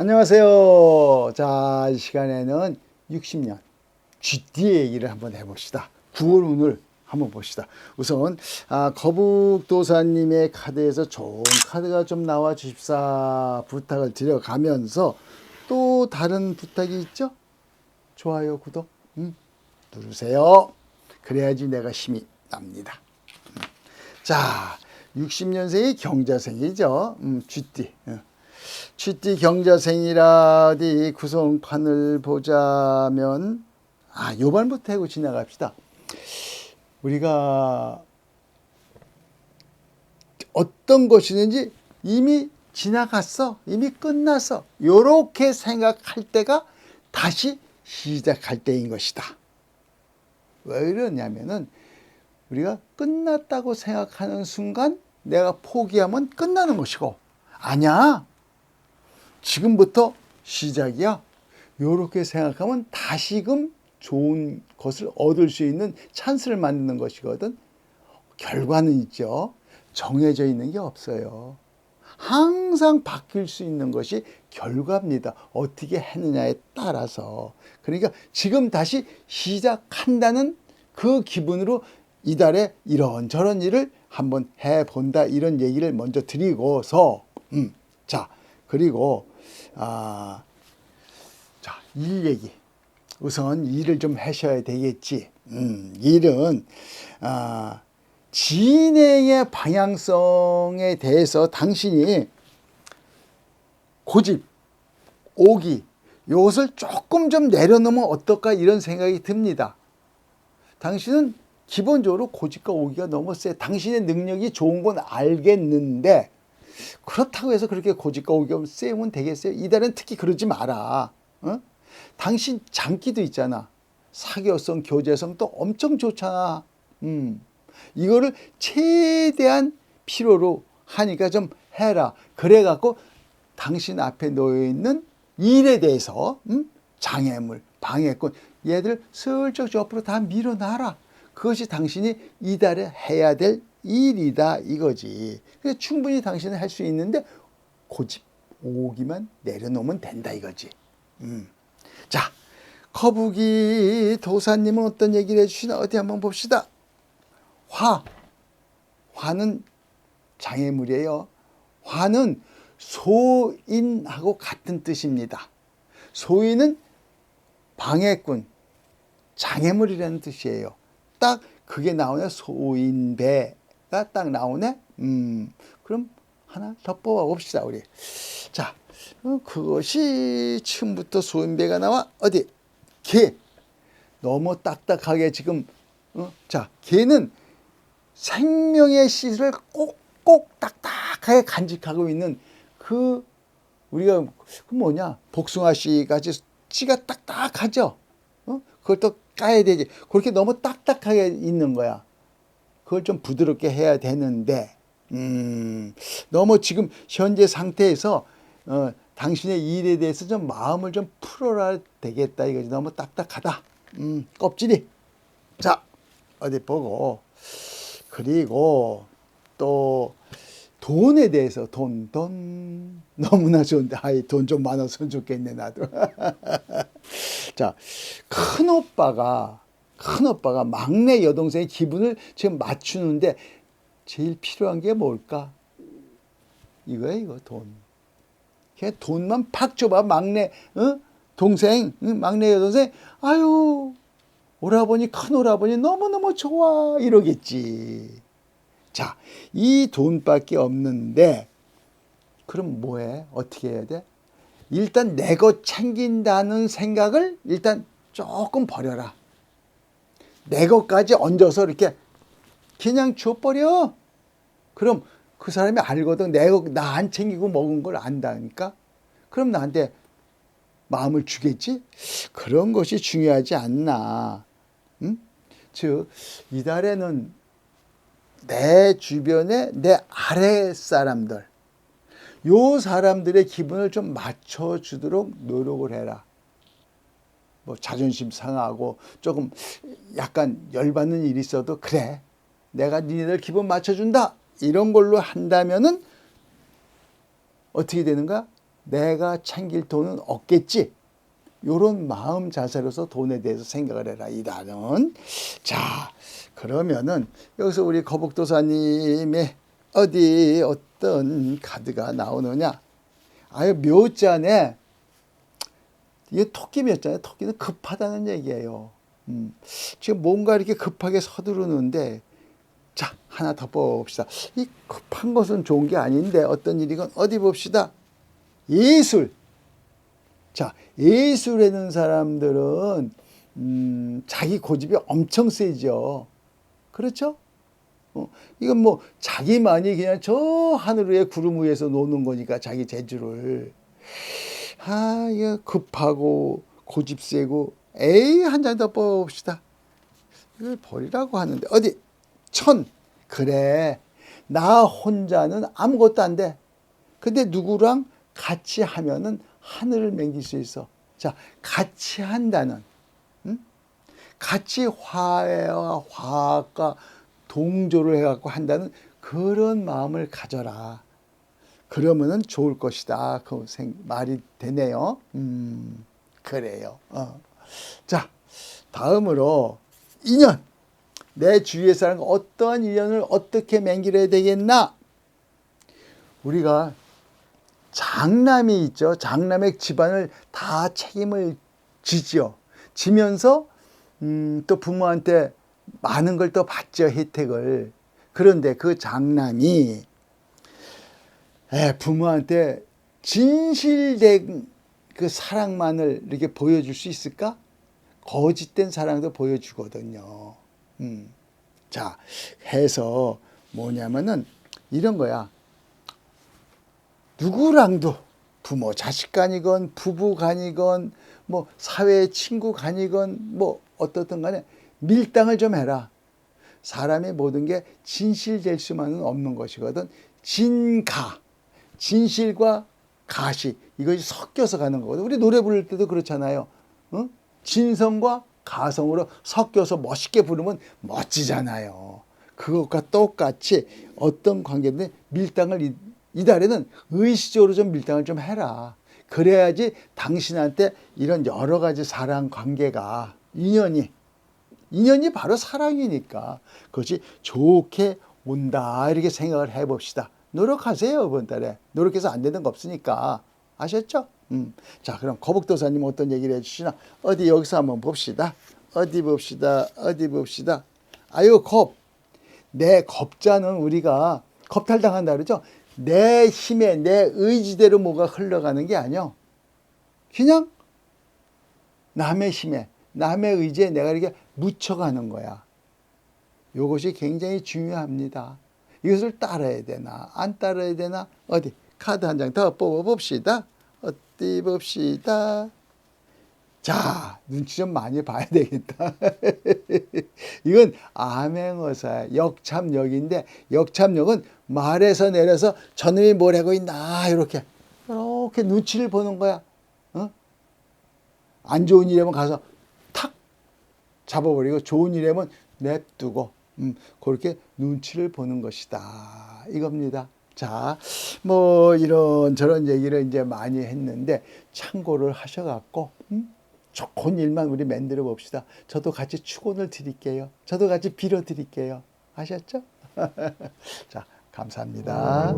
안녕하세요. 자, 이 시간에는 60년 GT 얘기를 한번 해봅시다. 9월 운을 한번 봅시다. 우선 아, 거북도사님의 카드에서 좋은 카드가 좀 나와 주십사 부탁을 드려가면서 또 다른 부탁이 있죠? 좋아요, 구독 음, 누르세요. 그래야지 내가 힘이 납니다. 음. 자, 60년생이 경자생이죠. 음, GT. 어. GT 경자생이라 어디 구성판을 보자면 아 요반부터 하고 지나갑시다. 우리가 어떤 것이든지 이미 지나갔어. 이미 끝났어. 요렇게 생각할 때가 다시 시작할 때인 것이다. 왜 이러냐면은 우리가 끝났다고 생각하는 순간 내가 포기하면 끝나는 것이고 아니야. 지금부터 시작이야. 요렇게 생각하면 다시금 좋은 것을 얻을 수 있는 찬스를 만드는 것이거든. 결과는 있죠. 정해져 있는 게 없어요. 항상 바뀔 수 있는 것이 결과입니다. 어떻게 했느냐에 따라서. 그러니까 지금 다시 시작한다는 그 기분으로 이달에 이런저런 일을 한번 해본다. 이런 얘기를 먼저 드리고서, 음, 자, 그리고, 아, 자, 일 얘기. 우선 일을 좀 하셔야 되겠지. 음, 일은, 아, 진행의 방향성에 대해서 당신이 고집, 오기, 이것을 조금 좀 내려놓으면 어떨까 이런 생각이 듭니다. 당신은 기본적으로 고집과 오기가 너무 세. 당신의 능력이 좋은 건 알겠는데, 그렇다고 해서 그렇게 고집과 오기가 세면 되겠어요? 이달은 특히 그러지 마라. 어? 당신 장기도 있잖아. 사교성, 교제성도 엄청 좋잖아. 음. 이거를 최대한 필요로 하니까 좀 해라. 그래갖고 당신 앞에 놓여 있는 일에 대해서 음? 장애물, 방해꾼 얘들 슬쩍 옆으로 다 밀어놔라. 그것이 당신이 이달에 해야 될 일이다 이거지. 그래서 충분히 당신은 할 수 있는데 고집 오기만 내려놓으면 된다 이거지. 음. 자, 거북이 도사님은 어떤 얘기를 해주시나 어디 한번 봅시다. 화. 화는 장애물이에요. 화는 소인하고 같은 뜻입니다. 소인은 방해꾼, 장애물이라는 뜻이에요. 딱 그게 나오네. 소인배가 딱 나오네. 음, 그럼 하나 더 뽑아 봅시다, 우리. 자, 어, 그것이 처음부터 소인배가 나와. 어디? 개. 너무 딱딱하게 지금, 어? 자, 개는 생명의 씨를 꼭꼭 딱딱하게 간직하고 있는 그 우리가 그 뭐냐 복숭아 씨 같이 씨가 딱딱하죠. 어? 그걸 또 까야 되지. 그렇게 너무 딱딱하게 있는 거야. 그걸 좀 부드럽게 해야 되는데, 음, 너무 지금 현재 상태에서 어, 당신의 일에 대해서 좀 마음을 좀 풀어라 되겠다 이거지. 너무 딱딱하다. 음, 껍질이. 자, 어디 보고. 그리고 또 돈에 대해서 돈, 돈 너무나 좋은데 아이 돈 좀 많았으면 좋겠네 나도. 자, 큰 오빠가 큰 오빠가 막내 여동생의 기분을 지금 맞추는데 제일 필요한 게 뭘까? 이거야 이거 돈. 그냥 돈만 팍 줘봐 막내 어? 동생 응? 막내 여동생 아유 오라버니 큰 오라버니 너무너무 좋아 이러겠지. 자, 이 돈밖에 없는데 그럼 뭐해? 어떻게 해야 돼? 일단 내 것 챙긴다는 생각을 일단 조금 버려라. 내 것까지 얹어서 이렇게 그냥 줘버려. 그럼 그 사람이 알거든. 내나 안 챙기고 먹은 걸 안다니까. 그럼 나한테 마음을 주겠지? 그런 것이 중요하지 않나. 응? 즉, 이달에는 내 주변에 내 아래 사람들, 요 사람들의 기분을 좀 맞춰 주도록 노력을 해라. 뭐 자존심 상하고 조금 약간 열받는 일이 있어도 그래. 내가 니네들 기분 맞춰준다. 이런 걸로 한다면은 어떻게 되는가? 내가 챙길 돈은 없겠지. 요런 마음 자세로서 돈에 대해서 생각을 해라. 이 단은. 자, 그러면은 여기서 우리 거북도사님의 어디 어떤 카드가 나오느냐. 아유, 묘자네. 이게 토끼 묘자네. 토끼는 급하다는 얘기예요. 음, 지금 뭔가 이렇게 급하게 서두르는데 자, 하나 더 봅시다. 이 급한 것은 좋은 게 아닌데 어떤 일이건 어디 봅시다. 예술. 자, 예술하는 사람들은 음, 자기 고집이 엄청 세죠. 그렇죠? 어, 이건 뭐 자기만이 그냥 저 하늘 위에 구름 위에서 노는 거니까 자기 재주를 아, 이거 급하고 고집 세고 에이 한장더 뽑읍시다. 이걸 버리라고 하는데 어디 천 그래 나 혼자는 아무것도 안 돼. 근데 누구랑 같이 하면은 하늘을 맹길 수 있어. 자 같이 한다는 응? 같이 화해와 화학과 동조를 해갖고 한다는 그런 마음을 가져라. 그러면은 좋을 것이다. 그 생, 말이 되네요. 음, 그래요. 어. 자, 다음으로 인연. 내 주위의 사람과 어떠한 인연을 어떻게 맹길해야 되겠나? 우리가 장남이 있죠. 장남의 집안을 다 책임을 지죠. 지면서 음, 또 부모한테 많은 걸 또 받죠. 혜택을. 그런데 그 장남이 에, 부모한테 진실된 그 사랑만을 이렇게 보여줄 수 있을까? 거짓된 사랑도 보여주거든요. 음. 자, 해서 뭐냐면은 이런 거야. 누구랑도 부모 자식 간이건 부부 간이건 뭐 사회 친구 간이건 뭐 어떻든 간에 밀당을 좀 해라. 사람의 모든 게 진실될 수만은 없는 것이거든. 진가, 진실과 가시 이것이 섞여서 가는 거거든. 우리 노래 부를 때도 그렇잖아요. 어? 진성과 가성으로 섞여서 멋있게 부르면 멋지잖아요. 그것과 똑같이 어떤 관계든 밀당을 이, 이달에는 의식적으로 좀 밀당을 좀 해라. 그래야지 당신한테 이런 여러 가지 사랑 관계가 인연이 인연이 바로 사랑이니까 그것이 좋게 온다 이렇게 생각을 해봅시다. 노력하세요 이번 달에 노력해서 안 되는 거 없으니까 아셨죠? 음. 자 그럼 거북도사님 어떤 얘기를 해주시나 어디 여기서 한번 봅시다. 어디 봅시다. 어디 봅시다. 아유 겁. 내 겁자는 우리가 겁탈당한다 그러죠. 내 힘에 내 의지대로 뭐가 흘러가는 게 아니요. 그냥 남의 힘에 남의 의지에 내가 이렇게 묻혀가는 거야. 이것이 굉장히 중요합니다. 이것을 따라야 되나 안 따라야 되나 어디 카드 한 장 더 뽑아봅시다. 어디 봅시다. 자, 눈치 좀 많이 봐야 되겠다. 이건 암행어사야. 역참역인데, 역참역은 말에서 내려서 저놈이 뭘 하고 있나, 이렇게. 이렇게 눈치를 보는 거야. 어? 안 좋은 일이면 가서 탁 잡아버리고, 좋은 일이면 냅두고, 음, 그렇게 눈치를 보는 것이다. 이겁니다. 자, 뭐, 이런 저런 얘기를 이제 많이 했는데, 참고를 하셔갖고, 음? 좋은 일만 우리 만들어 봅시다. 저도 같이 축원을 드릴게요. 저도 같이 빌어 드릴게요. 아셨죠? 자, 감사합니다.